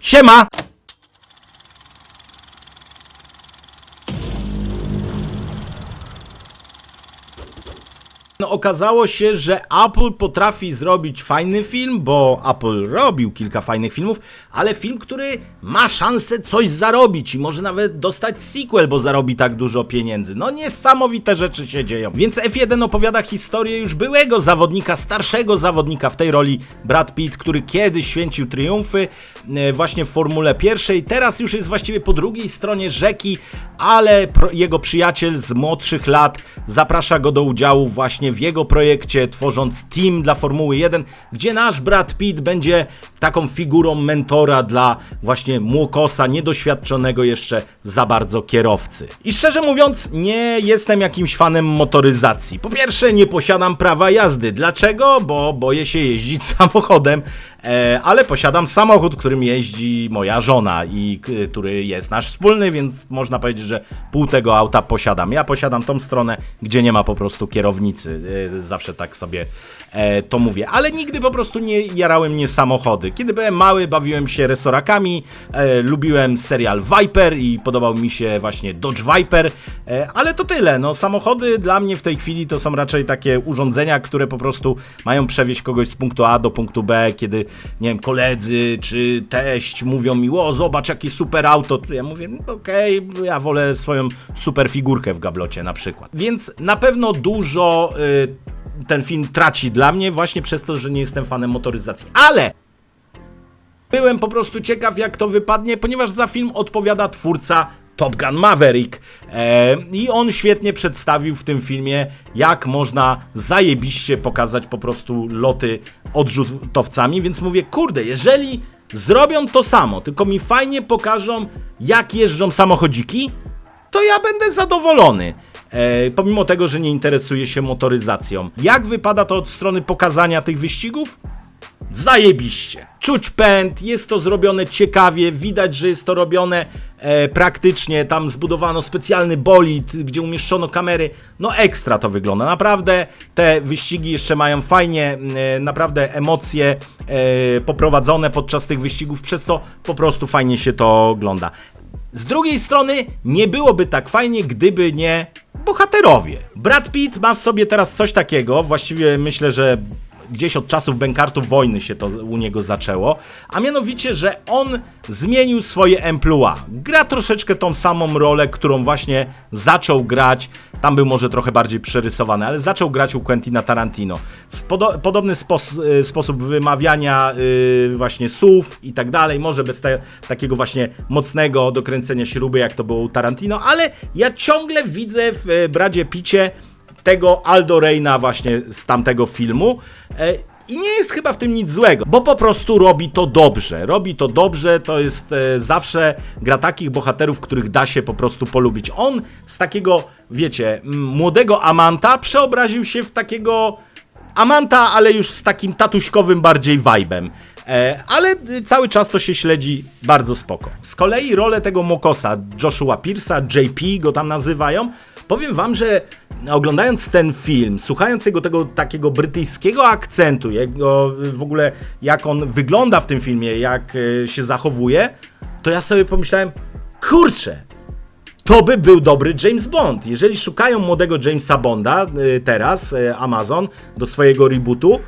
Siema! No, okazało się, że Apple potrafi zrobić fajny film, bo Apple robił kilka fajnych filmów, ale film, który ma szansę coś zarobić i może nawet dostać sequel, bo zarobi tak dużo pieniędzy. No niesamowite rzeczy się dzieją. Więc F1 opowiada historię już byłego zawodnika, starszego zawodnika w tej roli, Brad Pitt, który kiedyś święcił triumfy e, właśnie w Formule pierwszej, teraz już jest właściwie po drugiej stronie rzeki, ale jego przyjaciel z młodszych lat zaprasza go do udziału właśnie w jego projekcie, tworząc team dla Formuły 1, gdzie nasz Brad Pitt będzie taką figurą mentora dla właśnie młokosa, niedoświadczonego jeszcze za bardzo kierowcy. I szczerze mówiąc, nie jestem jakimś fanem motoryzacji. Po pierwsze, nie posiadam prawa jazdy. Dlaczego? Bo boję się jeździć samochodem, ale posiadam samochód, którym jeździ moja żona i który jest nasz wspólny, więc można powiedzieć, że pół tego auta posiadam. Ja posiadam tą stronę, gdzie nie ma po prostu kierownicy. E, zawsze tak sobie e, to mówię. Ale nigdy po prostu nie jarały mnie samochody. Kiedy byłem mały, bawiłem się resorakami, e, lubiłem serial Viper i podobał mi się właśnie Dodge Viper, e, ale to tyle. No, samochody dla mnie w tej chwili to są raczej takie urządzenia, które po prostu mają przewieźć kogoś z punktu A do punktu B, kiedy, nie wiem, koledzy czy teść mówią mi, o zobacz jakie super auto, to ja mówię, "No okej, ja wolę swoją super figurkę w gablocie na przykład. Więc na pewno dużo y, ten film traci dla mnie właśnie przez to, że nie jestem fanem motoryzacji. Ale Byłem po prostu ciekaw, jak to wypadnie, ponieważ za film odpowiada twórca Top Gun Maverick. E, I on świetnie przedstawił w tym filmie, jak można zajebiście pokazać po prostu loty odrzutowcami. Więc mówię, kurde, jeżeli zrobią to samo, tylko mi fajnie pokażą, jak jeżdżą samochodziki, to ja będę zadowolony. E, pomimo tego, że nie interesuję się motoryzacją. Jak wypada to od strony pokazania tych wyścigów? Zajebiście. Czuć pęd, jest to zrobione ciekawie, widać, że jest to robione e, praktycznie. Tam zbudowano specjalny bolid, gdzie umieszczono kamery. No ekstra to wygląda. Naprawdę te wyścigi jeszcze mają fajnie, e, naprawdę emocje e, poprowadzone podczas tych wyścigów, przez co po prostu fajnie się to ogląda. Z drugiej strony nie byłoby tak fajnie, gdyby nie bohaterowie. Brad Pitt ma w sobie teraz coś takiego, właściwie myślę, że gdzieś od czasów Benkartów wojny się to u niego zaczęło, a mianowicie, że on zmienił swoje emploi. Gra troszeczkę tą samą rolę, którą właśnie zaczął grać, tam był może trochę bardziej przerysowany, ale zaczął grać u Quentina Tarantino. Spodo- podobny spos- y, sposób wymawiania y, właśnie słów i tak dalej, może bez takiego właśnie mocnego dokręcenia śruby, jak to było u Tarantino, ale ja ciągle widzę w y, Bradzie Picie tego Aldo Reina właśnie z tamtego filmu. E, I nie jest chyba w tym nic złego, bo po prostu robi to dobrze. Robi to dobrze, to jest e, zawsze gra takich bohaterów, których da się po prostu polubić. On z takiego, wiecie, młodego Amanta przeobraził się w takiego Amanta, ale już z takim tatuśkowym bardziej vibem. E, ale cały czas to się śledzi bardzo spoko. Z kolei rolę tego Mokosa, Joshua Pierce'a, JP go tam nazywają, powiem wam, że oglądając ten film, słuchając jego tego takiego brytyjskiego akcentu, jego y, w ogóle jak on wygląda w tym filmie, jak y, się zachowuje, to ja sobie pomyślałem, kurczę, to by był dobry James Bond. Jeżeli szukają młodego Jamesa Bonda y, teraz, Amazon, do swojego rebootu,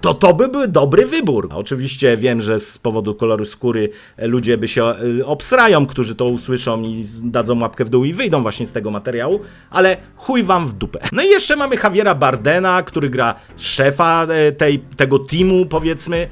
to to by był dobry wybór. Oczywiście wiem, że z powodu koloru skóry e, ludzie by się e, obsrają, którzy to usłyszą i dadzą łapkę w dół i wyjdą właśnie z tego materiału, ale chuj wam w dupę. No i jeszcze mamy Javiera Bardena, który gra szefa e, tej, tego teamu, powiedzmy,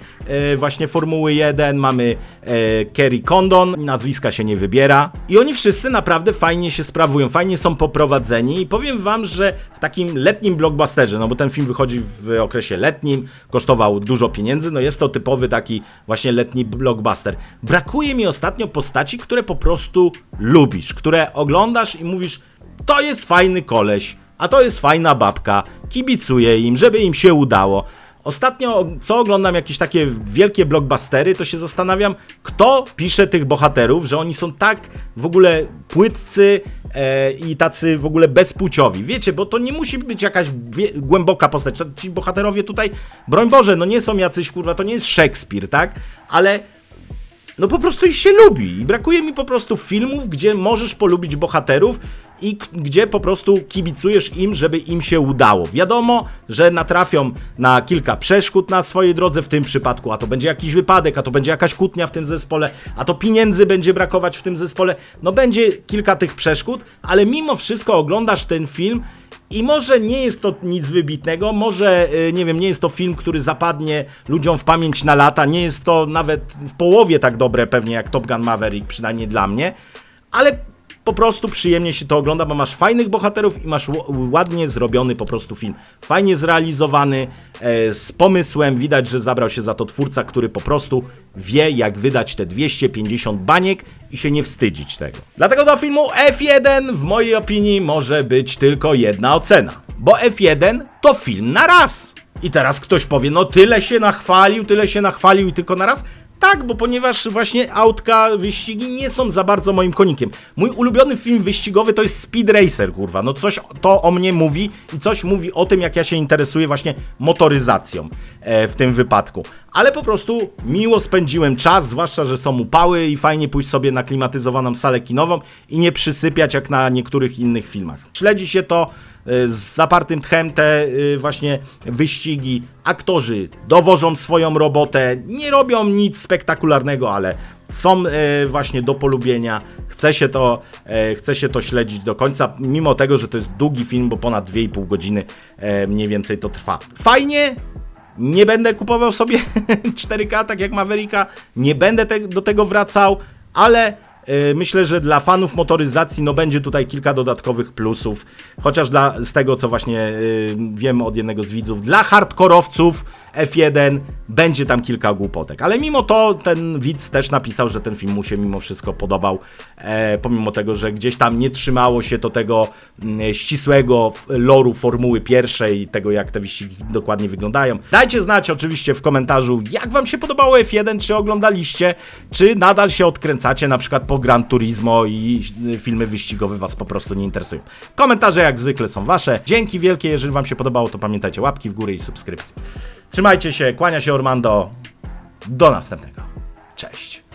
właśnie Formuły 1. Mamy e, Kerry Condon, nazwiska się nie wybiera. I oni wszyscy naprawdę fajnie się sprawują, fajnie są poprowadzeni i powiem wam, że w takim letnim blockbusterze, no bo ten film wychodzi w okresie letnim, kosztował dużo pieniędzy, no jest to typowy taki właśnie letni blockbuster. Brakuje mi ostatnio postaci, które po prostu lubisz, które oglądasz i mówisz, to jest fajny koleś, a to jest fajna babka, kibicuję im, żeby im się udało. Ostatnio co oglądam jakieś takie wielkie blockbustery, to się zastanawiam, kto pisze tych bohaterów, że oni są tak w ogóle płytcy e, i tacy w ogóle bezpłciowi. Wiecie, bo to nie musi być jakaś głęboka postać. Ci bohaterowie tutaj, broń Boże, no nie są jacyś, kurwa, to nie jest Szekspir, tak? Ale no po prostu ich się lubi. I brakuje mi po prostu filmów, gdzie możesz polubić bohaterów i gdzie po prostu kibicujesz im, żeby im się udało. Wiadomo, że natrafią na kilka przeszkód na swojej drodze w tym przypadku, a to będzie jakiś wypadek, a to będzie jakaś kłótnia w tym zespole, a to pieniędzy będzie brakować w tym zespole. No będzie kilka tych przeszkód, ale mimo wszystko oglądasz ten film i może nie jest to nic wybitnego, może, y, nie wiem, nie jest to film, który zapadnie ludziom w pamięć na lata, nie jest to nawet w połowie tak dobre pewnie jak Top Gun Maverick, przynajmniej dla mnie, ale po prostu przyjemnie się to ogląda, bo masz fajnych bohaterów i masz ładnie zrobiony po prostu film. Fajnie zrealizowany, e, z pomysłem, widać, że zabrał się za to twórca, który po prostu wie, jak wydać te 250 baniek i się nie wstydzić tego. Dlatego do filmu F1 w mojej opinii może być tylko jedna ocena, bo F1 to film na raz. I teraz ktoś powie, no tyle się nachwalił, tyle się nachwalił i tylko na raz. Tak, bo ponieważ właśnie autka, wyścigi nie są za bardzo moim konikiem. Mój ulubiony film wyścigowy to jest Speed Racer, kurwa. No coś to o mnie mówi i coś mówi o tym, jak ja się interesuję właśnie motoryzacją e, w tym wypadku. Ale po prostu miło spędziłem czas, zwłaszcza, że są upały i fajnie pójść sobie na klimatyzowaną salę kinową i nie przysypiać jak na niektórych innych filmach. Śledzi się to e, z zapartym tchem te e, właśnie wyścigi. Aktorzy dowożą swoją robotę, nie robią nic spektakularnego, ale są e, właśnie do polubienia. Chce się, to, chce się to śledzić do końca, mimo tego, że to jest długi film, bo ponad 2,5 godziny mniej więcej to trwa. Fajnie, nie będę kupował sobie 4K, tak jak Mavericka, nie będę te, do tego wracał, ale y, myślę, że dla fanów motoryzacji no będzie tutaj kilka dodatkowych plusów, chociaż dla, z tego co właśnie y, wiem od jednego z widzów, dla hardkorowców F1 będzie tam kilka głupotek, ale mimo to ten widz też napisał, że ten film mu się mimo wszystko podobał, e, pomimo tego, że gdzieś tam nie trzymało się to tego mm, ścisłego loru formuły pierwszej, tego jak te wyścigi dokładnie wyglądają. Dajcie znać oczywiście w komentarzu, jak wam się podobało F1, czy oglądaliście, czy nadal się odkręcacie na przykład po Gran Turismo i y, filmy wyścigowe was po prostu nie interesują. Komentarze jak zwykle są wasze. Dzięki wielkie, jeżeli wam się podobało, to pamiętajcie łapki w górę i subskrypcje. Trzymajcie się, kłania się Ormando. Do następnego. Cześć.